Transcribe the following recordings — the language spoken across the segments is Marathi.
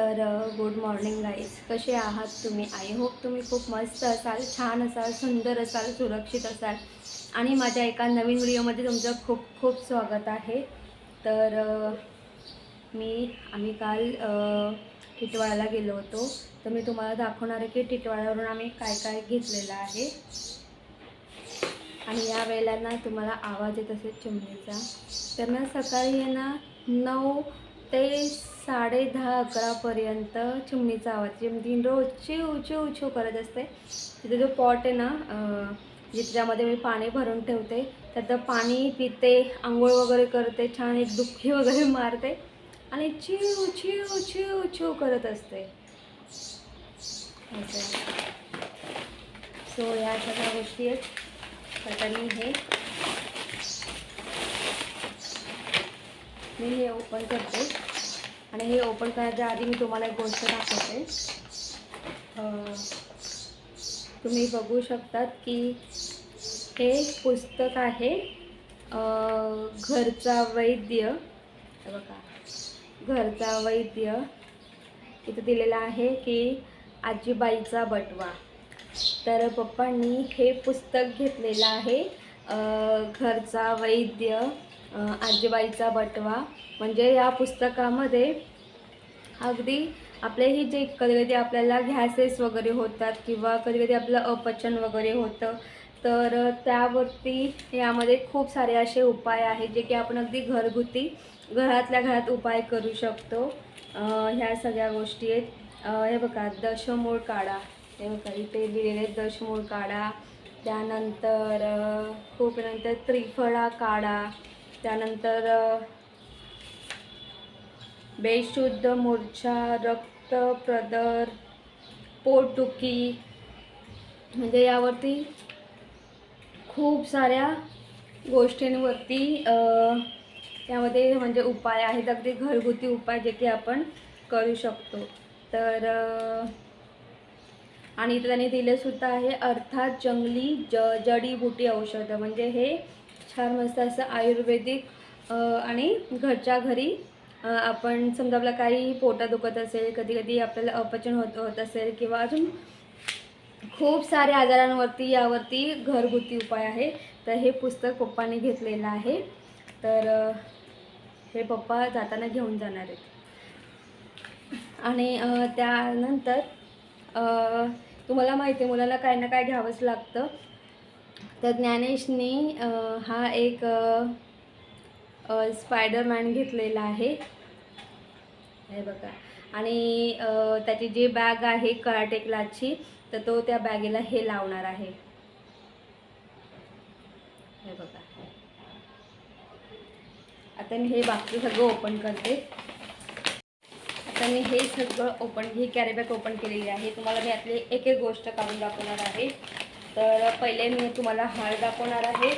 तर गुड मॉर्निंग गाईज कसे आहात तुम्ही? आय होप तुम्ही खूप मस्त असाल छान असाल सुंदर असाल सुरक्षित असाल. आणि माझ्या एका नवीन व्हिडिओमध्ये तुमचं खूप खूप स्वागत आहे. तर मी आम्ही काल टिटवाळ्याला गेलो होतो. तर मी तुम्हाला दाखवणार आहे की टिटवाळ्यावरून आम्ही काय काय घेतलेलं आहे. आणि या वेळेला ना तुम्हाला आवाज येत असेल चिमणीचा. तर ना सकाळी आहे ना नऊ ते साडे दहा अकरापर्यंत चिमणीचा आवाज चिमणी रोज चिव चिव चिव करत असते. तिथे जो पॉट आहे ना अं, म्हणजे मी पाणी भरून ठेवते. त्यात पाणी पिते आंघोळ वगैरे करते छान एक दुःखी वगैरे मारते. आणि चिव चिव चिव चिव करत असते. सो या सगळ्या गोष्टी आहेत. तर मी हे मी हे ओपन करते. आणि हे ओपन करायच्या आधी मी तुम्हाला एक गोष्ट दाखवते. तुम्ही बघू शकतात की हे पुस्तक आहे घरचा वैद्य. बघा. घरचा वैद्य. इथं दिलेला आहे की आजीबाईचा बटवा. तर पप्पांनी हे पुस्तक घेतलेलं आहे घरचा वैद्य. आजीबाईचा बटवा. म्हणजे या पुस्तकामध्ये अगदी आपले ही जे कधी कधी आपल्याला गॅसेस वगैरे होतात किंवा कधी कधी आपलं अपचन वगैरे होतं तर त्यावरती यामध्ये खूप सारे असे उपाय आहेत जे की आपण अगदी घरगुती घरातल्या घरात उपाय करू शकतो. ह्या सगळ्या गोष्टी आहेत. हे बघा दशमूळ काढा. हे बघा इथे लिहिलेले दशमूळ काढा. त्यानंतर खूप नंतर त्रिफळा काढा. त्यानंतर बेशुद्ध मूर्छा रक्त प्रदर पोटदुखी म्हणजे यावरती खूप साऱ्या गोष्टींवरती त्यामध्ये म्हणजे उपाय आहेत. अगदी घरगुती उपाय जे की आपण करू शकतो. तर आणि इथं त्यांनी दिलेसुद्धा आहे अर्थात जंगली ज जडीबुटी औषधं. म्हणजे हे छान मस्त असं आयुर्वेदिक आणि घरच्या घरी आपण समजा आपला काही पोटा दुखत असेल कधी कधी आपल्याला अपचन होत होत असेल किंवा अजून खूप साऱ्या आजारांवरती यावरती घरगुती उपाय आहे. तर हे पुस्तक पप्पाने घेतलेलं आहे. तर हे पप्पा जाताना घेऊन जाणार आहेत. आणि त्यानंतर तुम्हाला माहिती आहे मुलाला काही ना काय घ्यावंच लागतं. तर ज्ञानेशनी हा एक स्पायडरमॅन घेतलेला आहे. हे बघा. आणि त्याची जी बॅग आहे कराटे क्लासची तर तो त्या बॅगेला हे लावणार आहे. हे बघा. आता मी हे बाकी सगळं ओपन करते. आता मी हे सगळं ओपन ही कॅरी बॅग ओपन केलेली आहे. तुम्हाला मी यातली एक एक गोष्ट काढून दाखवणार आहे. तर पहिले मी तुम्हाला हार दाखवणार आहे.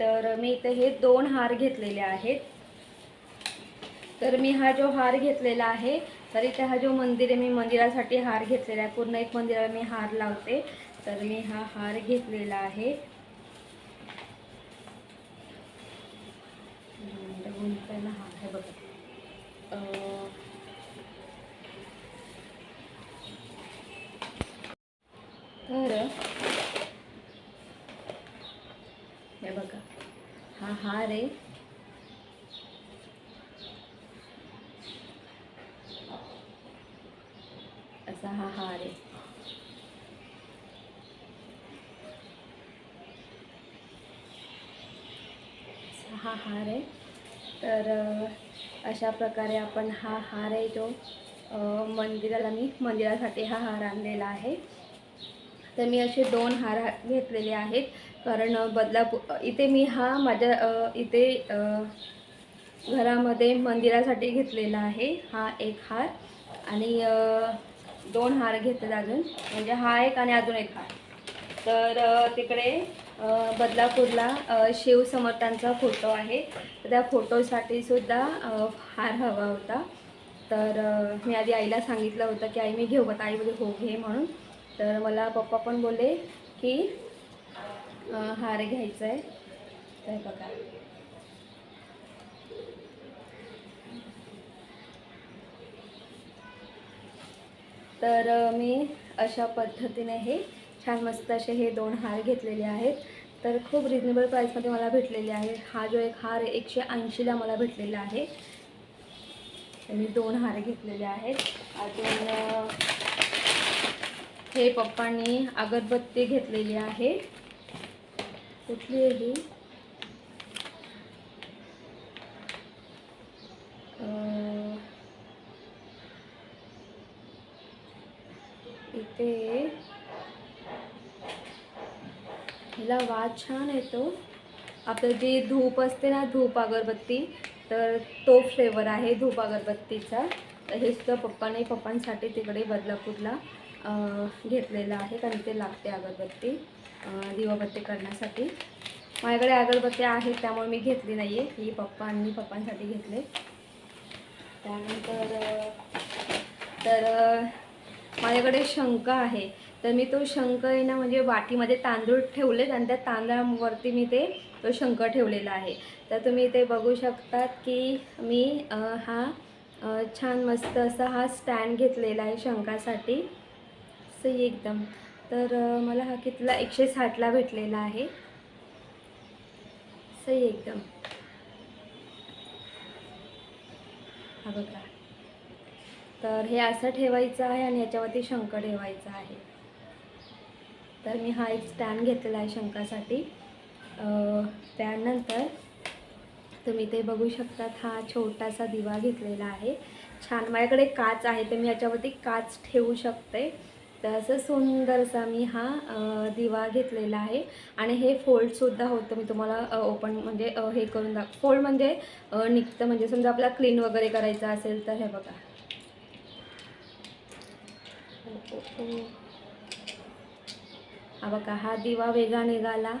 तर मी इथे हे दोन हार घेतलेले आहेत. तर मी हा जो हार घेतलेला आहे तर इथे हा जो मंदिर आहे मी मंदिरासाठी हार घेतलेला आहे. पूर्ण एक मंदिराला मी हार लावते. तर मी हा हार घेतलेला आहे. हार आहे बघा तर हे बघा. हा हार आहे. असा हा हार आहे. हा हार आहे. तर अशा प्रकारे आपण हा हार आहे जो मंदिराला मी मंदिरासाठी हा हार आणलेला आहे. तर मी असे दोन हार घेतलेले आहेत. कारण बदलापूर इथे मी हा माझ्या इथे घरामध्ये मंदिरासाठी घेतलेला आहे हा एक हार आणि दोन हार घेतले अजून. म्हणजे हा एक आणि अजून एक हार. तर तिकडे बदलापूरला शिव समर्थांचा फोटो आहे. तर त्या फोटोसाठी सुद्धा हार हवा होता. तर मी आधी आईला सांगितलं होतं की आई मी घेऊ का तर आई हो घे म्हणून. तर मला पप्पा पण बोलले की हार घ्यायचा आहे तर बघा. तर मी अशा पद्धतीने हे छान मस्त असे हे दोन हार घेतलेले आहेत. तर खूप रिजनेबल प्राईसमध्ये मला भेटलेले आहे हा जो एक हार आहे एकशे ऐंशीला मला भेटलेला आहे. मी दोन हार घेतलेले आहेत. अजून हे पप्पांनी अगरबत्ती घेतलेली आहे. कुठली आहे ही? इथे. हिला वाद छान येतो आपलं जी धूप असते ना धूप अगरबत्ती तर तो फ्लेवर आहे धूप अगरबत्तीचा. तर हे सुद्धा पप्पाने पप्पांसाठी तिकडे बदलापूरला अं, घेतलेलं आहे कारण ते लागते अगरबत्ती दिवाबत्ती करण्यासाठी. माझ्याकडे अगरबत्ती आहेत त्यामुळे मी घेतली नाही आहे ही आणि पप्पांसाठी घेतले. त्यानंतर तर माझ्याकडे शंख आहे. तर मी तो शंख आहे ना म्हणजे वाटीमध्ये तांदूळ ठेवलेत आणि त्या तांदळावरती मी ते तो शंख ठेवलेला आहे. तर तुम्ही इथे बघू शकतात की मी हा छान मस्त असा हा स्टँड घेतलेला आहे शंखासाठी. सही एकदम. तर मला हा कितला एकशे साठला भेटलेला आहे. सही एकदम. हा बघा. तर हे असं ठेवायचं आहे आणि याच्यावरती शंख ठेवायचा आहे. तर मी हा एक स्टँड घेतलेला आहे शंकासाठी त्यानंतर तुम्ही ते बघू शकतात हा छोटासा दिवा घेतलेला आहे. छान माझ्याकडे काच आहे तर मी याच्यावरती काच ठेवू शकते. तर असं सुंदरसा मी हा दिवा घेतलेला आहे. आणि हे फोल्डसुद्धा होतं मी तुम्हाला ओपन म्हणजे हे करून दाख फोल्ड म्हणजे निघतं. म्हणजे समजा आपला क्लीन वगैरे करायचं असेल तर हे बघा. हा बघा हा दिवा वेगळा निघाला.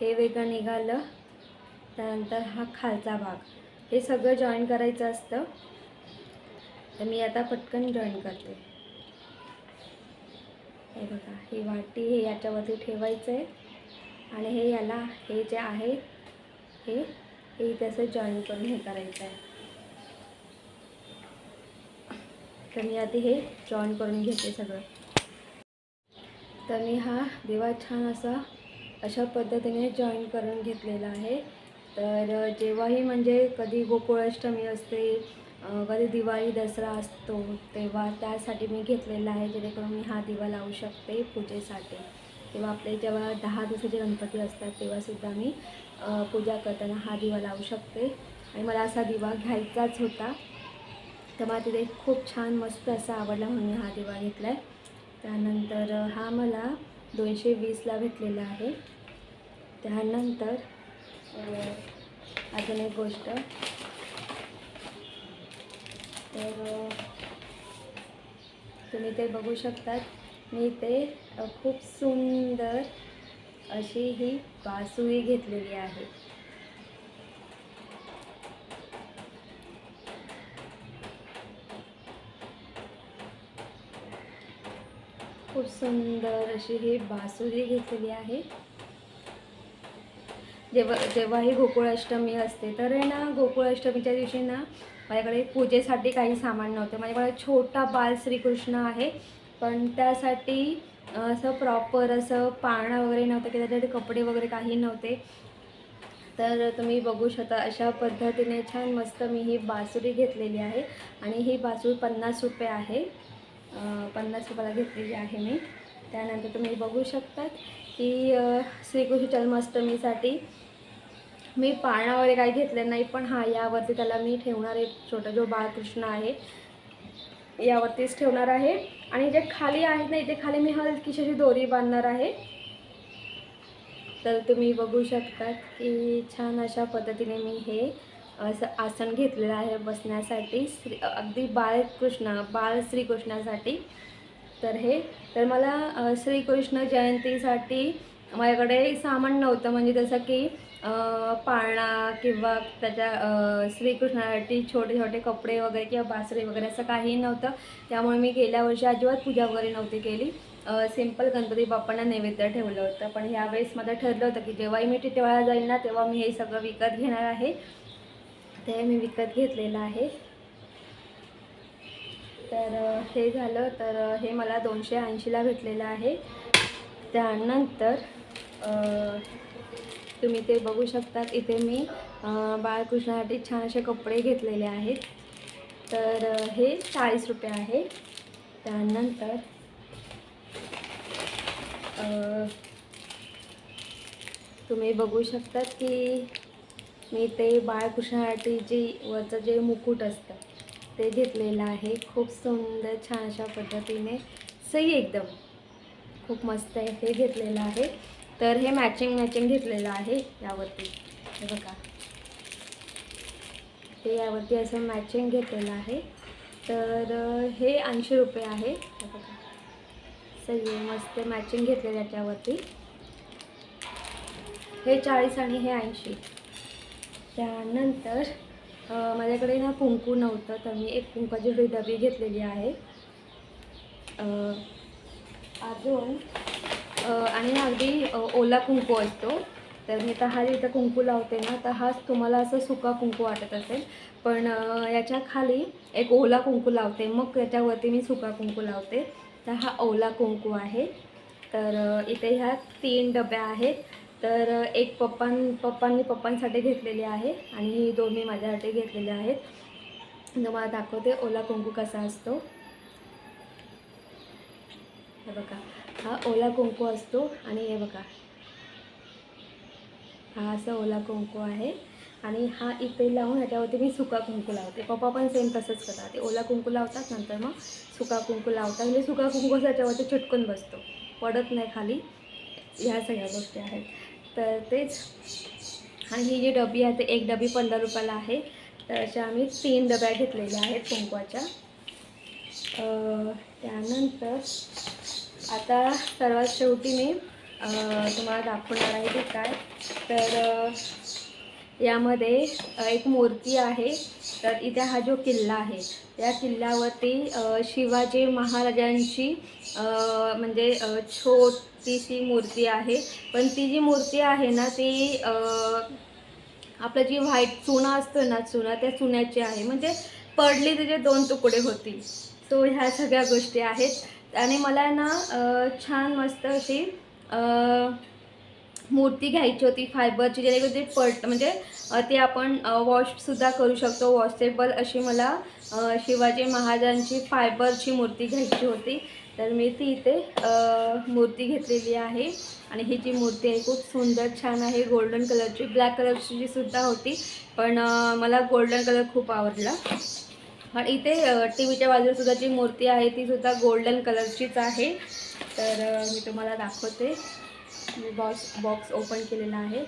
हे वेगळं निघालं. त्यानंतर हा खालचा भाग. हे सगळं जॉईन करायचं असतं. तर मी आता पटकन जॉईन करते. हे बघा ही वाटी हे याच्यावरती ठेवायचं आहे. आणि हे याला हे जे आहे हे हे त्याचं जॉईन करून हे करायचं आहे. तर मी आधी हे जॉईन करून घेते सगळं. तर मी हा दिवा छान असा अशा पद्धतीने जॉईन करून घेतलेला आहे. तर जेव्हाही म्हणजे कधी गोकुळाष्टमी असते कधी दिवाळी दसरा असतो तेव्हा त्यासाठी मी घेतलेला आहे जेणेकरून मी हा दिवा लावू शकते पूजेसाठी. किंवा आपले जेव्हा दहा दिवसाचे गणपती असतात तेव्हासुद्धा मी पूजा करताना हा दिवा लावू शकते. आणि मला असा दिवा घ्यायचाच होता. तर मला तिथे खूप छान मस्त असा आवडला म्हणून हा दिवा घेतला आहे त्यानंतर हा मला दोनशे वीसला भेटलेला आहे. त्यानंतर अजून एक गोष्ट. तर तुम्ही ते बघू शकतात. मी ते खूप सुंदर अशी ही बासुई घेतलेली आहे. खूप सुंदर अशी ही बासुरी घेतलेली आहे. जेव्हा जेव्हाही गोकुळाष्टमी असते तर आहे ना गोकुळाष्टमीच्या दिवशी ना माझ्याकडे पूजेसाठी काही सामान नव्हतं. माझ्याकडे छोटा बाल श्रीकृष्ण आहे. पण त्यासाठी असं प्रॉपर असं पाळणा वगैरे नव्हतं की त्याच्यासाठी कपडे वगैरे काही नव्हते. तर तुम्ही बघू शकता अशा पद्धतीने छान मस्त मी ही बासुरी घेतलेली आहे. आणि ही बासुरी पन्नास रुपये आहे. पन्नास रुपयाला घेतलेली आहे मी. त्यानंतर तुम्ही बघू शकतात की श्रीकृष्ण जन्माष्टमीसाठी मी पाळणा वगैरे काही घेतलं नाही पण हा यावरती त्याला मी ठेवणार आहे. छोटा जो बाळकृष्ण आहे यावरतीच ठेवणार आहे. आणि जे खाली आहेत ना इथे खाली मी हलकीशी अशी दोरी बांधणार आहे. तर तुम्ही बघू शकता की छान अशा पद्धतीने मी हे असं आसन घेतलेलं आहे बसण्यासाठी. श्री अगदी बाळकृष्ण बाळ श्रीकृष्णासाठी. तर हे तर मला श्रीकृष्ण जयंतीसाठी माझ्याकडे सामान नव्हतं. म्हणजे जसं की पाळणा किंवा त्याच्या श्रीकृष्णासाठी छोटे छोटे कपडे वगैरे किंवा बासरी वगैरे असं काही नव्हतं. त्यामुळे मी गेल्या वर्षी अजिबात पूजा वगैरे नव्हती केली. सिंपल गणपती बाप्पांना नैवेद्य ठेवलं होतं. पण ह्यावेळेस माझं ठरलं होतं की जेव्हाही मी टिटेवाळा जाईल ना तेव्हा मी हे सगळं विकत घेणार आहे. ते मी विकत घेतलेलं आहे. तर हे झालं. तर हे मला दोनशे ऐंशीला भेटलेलं आहे. त्यानंतर तुम्ही ते बघू शकतात. इथे मी बाळकृष्णासाठी छान असे कपडे घेतलेले आहेत. तर हे चाळीस रुपये आहे. त्यानंतर तुम्ही बघू शकतात की मी ते बाळकृष्णासाठी जे वरचं जे मुकुट असतं ते घेतलेलं आहे. खूप सुंदर छान अशा पद्धतीने सही एकदम खूप मस्त आहे. हे घेतलेलं आहे. तर हे मॅचिंग मॅचिंग घेतलेलं आहे यावरती. हे बघा. ते यावरती असं मॅचिंग घेतलेलं आहे. तर हे ऐंशी रुपये आहे. हे बघा. सही मस्त मॅचिंग घेतलेलं त्याच्यावरती. हे चाळीस आणि हे ऐंशी. त्यानंतर माझ्याकडे ना कुंकू नव्हतं तर मी एक कुंकाची डबी घेतलेली आहे. अजून आणि अगदी ओला कुंकू असतो. तर मी आता हा इथं कुंकू लावते ना तर हाच तुम्हाला असं सुका कुंकू वाटत असेल. पण याच्या खाली एक ओला कुंकू लावते. मग त्याच्यावरती मी सुका कुंकू लावते. तर हा ओला कुंकू आहे. तर इथे ह्या तीन डब्या आहेत. तर एक पप्पां पप्पांनी पप्पांसाठी घेतलेली आहे आणि ही दोन मी माझ्यासाठी घेतलेले आहेत. तुम्हाला दाखवते ओला कुंकू कसा असतो. बघा. हा ओला कुंकू असतो आणि हे बघा. हा असा ओला कुंकू आहे आणि हा इथे लावून ह्याच्यावरती मी सुका कुंकू लावते. पप्पा पण सेम तसंच करतात. ते ओला कुंकू लावतात नंतर मग सुका कुंकू लावतात. म्हणजे सुका कुंकू असं त्याच्यावरती चिटकून बसतो. पडत नाही खाली. ह्या सगळ्या गोष्टी आहेत. तर तेच. आणि ही जी डबी आहे ते एक डबी पंधरा रुपयाला आहे. तर अशा आम्ही तीन डब्या घेतलेल्या आहेत कुंकवाच्या. त्यानंतर आता सर्वात शेवटी मी तुम्हाला दाखवणार आहे ते काय. तर यामध्ये एक मूर्ती आहे. तर इथे हा जो किल्ला आहे या किल्ल्यावरती शिवाजी महाराजांची म्हणजे छोटीशी मूर्ती आहे. पण ती जी मूर्ती आहे ना ती आपलं जी व्हाईट चुना असतं ना चुना त्या चुन्याची आहे. म्हणजे पडली त्याचे दोन तुकडे होतील. सो ह्या सगळ्या गोष्टी आहेत. आणि मला ना छान मस्त अशी मूर्ती घ्यायची होती फायबरची जेणेकरून ते पट म्हणजे ते ती आपण वॉशसुद्धा करू शकतो वॉशेबल अशी मला शिवाजी महाराजांची फायबरची मूर्ती घ्यायची होती. तर मी ती इथे मूर्ती घेतलेली आहे. आणि ही जी मूर्ती आहे खूप सुंदर छान आहे. गोल्डन कलरची ब्लॅक कलरची जी सुद्धा होती. पण मला गोल्डन कलर खूप आवडला. आणि इथे टी व्हीच्या बाजूला सुद्धा जी मूर्ती आहे ती सुद्धा गोल्डन कलरचीच आहे. तर मी तुम्हाला दाखवते. मी बॉक्स बॉक्स ओपन केलेला आहे.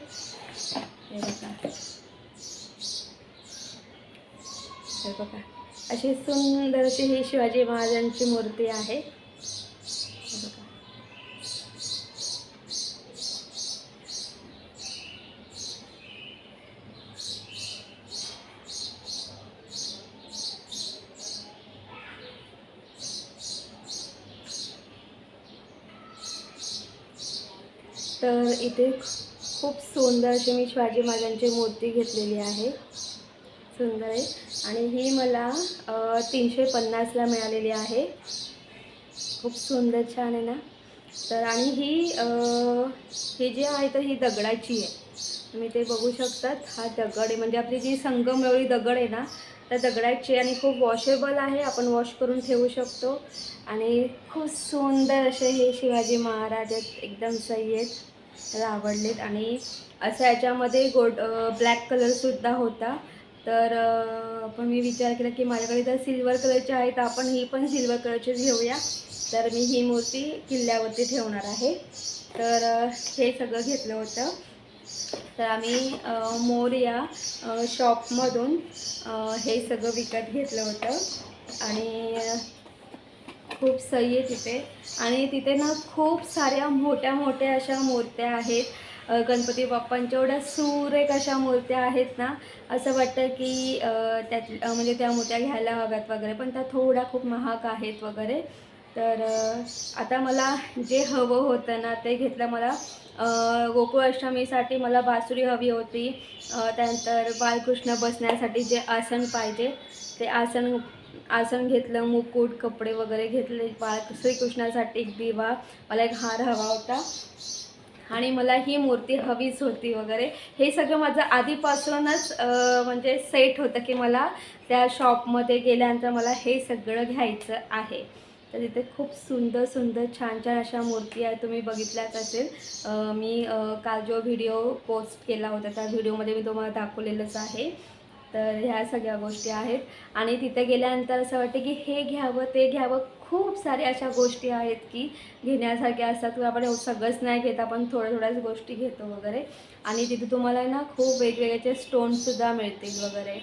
बघा. अशी सुंदर अशी ही शिवाजी महाराजांची मूर्ती आहे हे बघा तर इथे खूप सुंदर अशी मी शिवाजी महाराजांची मूर्ती घेतलेली आहे. सुंदर आहे. आणि ही मला तीनशे पन्नासला मिळालेली आहे. खूप सुंदर छान आहे ना? तर आणि ही ही जी आहे तर ही दगडाची आहे. तुम्ही ते बघू शकतात. हा दगड आहे. म्हणजे आपली जी संगमरवळी दगड आहे ना त्या दगडाची आणि खूप वॉशेबल आहे. आपण वॉश करून ठेवू शकतो. आणि खूप सुंदर असे हे शिवाजी महाराज आहेत. एकदम सही आहेत मला आवडलेत. आणि असं याच्यामध्ये गोल्ड ब्लॅक कलरसुद्धा होता. तर पण मी विचार केला की माझ्याकडे जर सिल्वर कलरची आहे तर आपण ही पण सिल्वर कलरचीच घेऊया. तर मी ही मूर्ती किल्ल्यावरती ठेवणार आहे. तर हे सगळं घेतलं होतं. तर आम्ही मोर या शॉपमधून हे सगळं विकत घेतलं होतं. आणि खूप सही आहे तिथे. आणि तिथे ना खूप साऱ्या मोठ्या मोठ्या अशा मूर्त्या आहेत. गणपती बाप्पांच्या एवढ्या सुरेख अशा मूर्त्या आहेत ना असं वाटतं की त्यात म्हणजे त्या मूर्त्या घ्यायला हव्यात वगैरे पण त्या थोड्या खूप महाग आहेत वगैरे. तर आता मला जे हवं होतं ना ते घेतलं मला. गोकुळाष्टमीसाठी मला बासुरी हवी होती. त्यानंतर बालकृष्ण बसण्यासाठी जे आसन पाहिजे ते आसन आसन घेतलं मुकुट कपडे वगैरे घेतले. बाळ श्रीकृष्णासाठी एक दिवा मला एक हार हवा होता. आणि मला ही मूर्ती हवीच होती वगैरे. हे सगळं माझं आधीपासूनच म्हणजे सेट होतं की मला त्या शॉपमध्ये गेल्यानंतर मला हे सगळं घ्यायचं आहे. तर तिथे खूप सुंदर सुंदर छान छान अशा मूर्ती आहेत तुम्ही बघितल्याच असेल. मी काल जो व्हिडिओ पोस्ट केला होता त्या व्हिडिओमध्ये मी तुम्हाला दाखवलेलंच आहे. तर ह्या सगळ्या गोष्टी आहेत. आणि तिथे गेल्यानंतर असं वाटतं की हे घ्यावं ते घ्यावं. खूप साऱ्या अशा गोष्टी आहेत की घेण्यासारख्या असतात किंवा आपण सगळंच नाही घेत आपण थोड्या थोड्याच गोष्टी घेतो वगैरे. आणि तिथे तुम्हाला ना खूप वेगवेगळ्याचे स्टोनसुद्धा मिळतील वगैरे.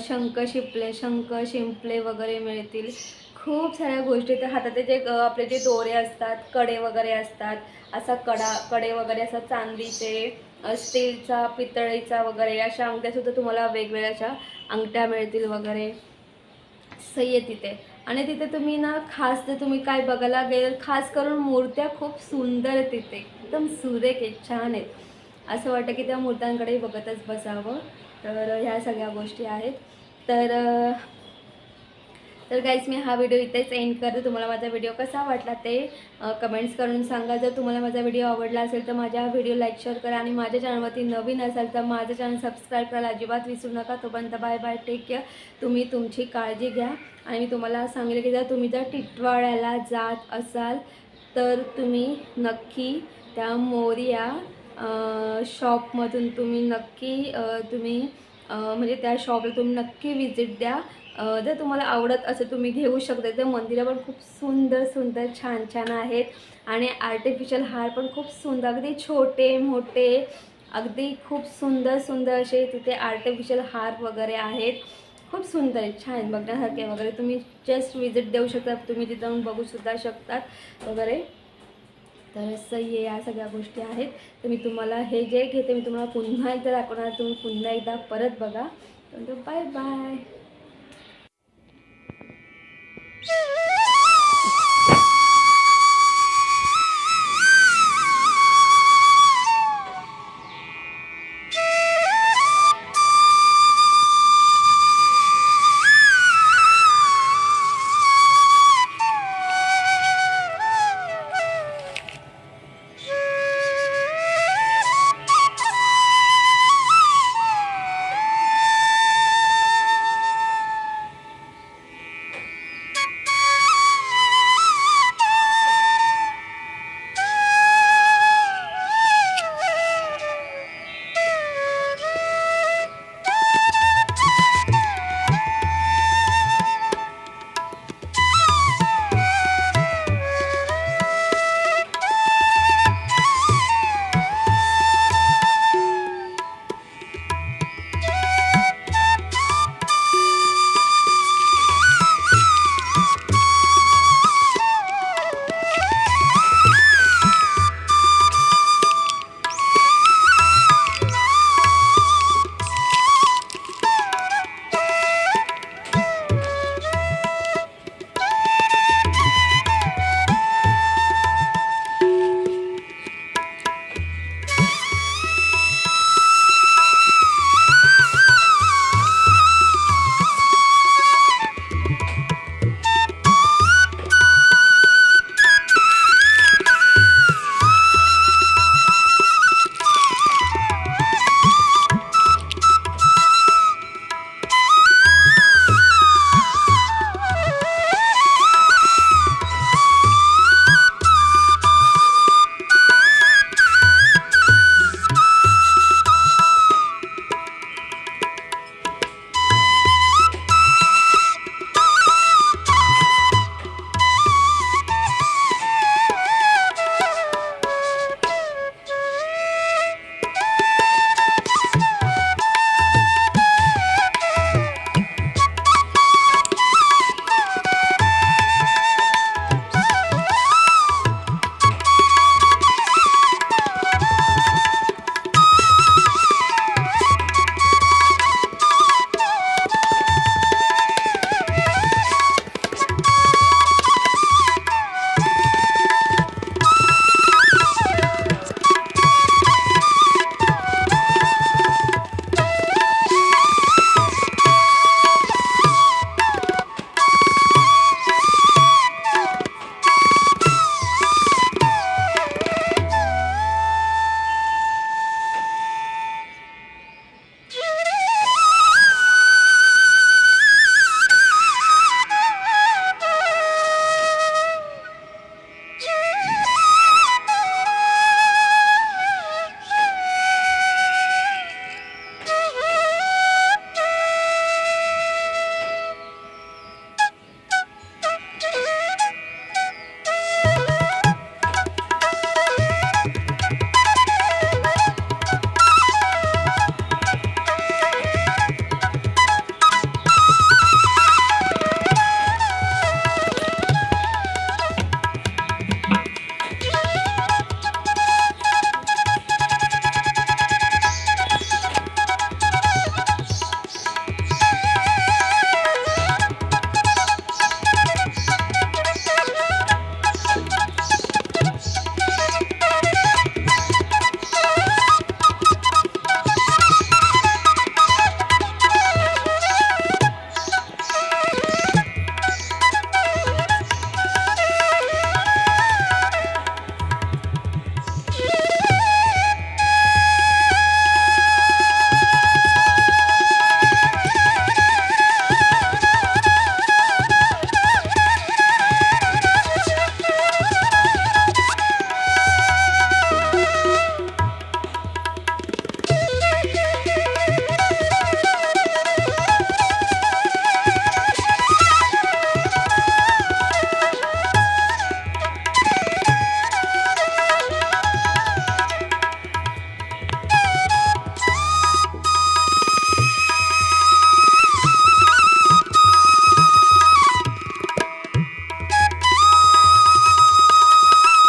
शंख शिंपले शंख शिंपले वगैरे मिळतील. खूप साऱ्या गोष्टी तर हाताचे जे आपले जे दोरे असतात कडे वगैरे असतात असा कडा कडे वगैरे असं चांदीचे स्टीलचा पितळीचा वगैरे अशा अंगठ्यासुद्धा तुम्हाला वेगवेगळ्या अशा अंगठ्या मिळतील वगैरे. सही आहे तिथे. आणि तिथे तुम्ही ना खास जर तुम्ही काय बघायला गेल खास करून मूर्त्या खूप सुंदर आहेत तिथे. एकदम सुरेख आहेत छान आहेत. असं वाटतं की त्या मूर्त्यांकडेही बघतच बसावं. तर ह्या सगळ्या गोष्टी आहेत. तर तर गाईज मी हा व्हिडिओ इथेच एंड करते. तुम्हाला माझा व्हिडिओ कसा वाटला ते कमेंट्स करून सांगा. जर तुम्हाला माझा व्हिडिओ आवडला असेल तर माझ्या व्हिडिओ लाईक शेअर करा. आणि माझ्या चॅनलवरती नवीन असाल तर माझं चॅनल सबस्क्राईब करायला अजिबात विसरू नका. तोपर्यंत बाय बाय टेक केअर तुम्ही तुमची काळजी घ्या. आणि मी तुम्हाला सांगितलं की जर तुम्ही जर टिटवाळ्याला जात असाल तर तुम्ही नक्की त्या मोरिया शॉपमधून तुम्ही नक्की तुम्ही म्हणजे त्या शॉपला तुम्ही नक्की विजिट द्या. जर तुम्हाला आवडत असेल तुम्ही घेऊ शकता. इथे मंदिरं पण खूप सुंदर सुंदर छान छान आहेत. आणि आर्टिफिशियल हार पण खूप सुंदर अगदी छोटे मोठे अगदी खूप सुंदर सुंदर असे तिथे आर्टिफिशियल हार वगैरे आहेत. खूप सुंदर आहेत छान बघण्यासारखे वगैरे तुम्ही जस्ट विजिट देऊ शकता. तुम्ही तिथं जाऊन बघूसुद्धा शकतात वगैरे. तर सही आहे या सगळ्या गोष्टी आहेत. तर मी तुम्हाला हे जे घेते मी तुम्हाला पुन्हा एकदा दाखवणार तुम्ही पुन्हा एकदा परत बघा. तर बाय बाय Yeah.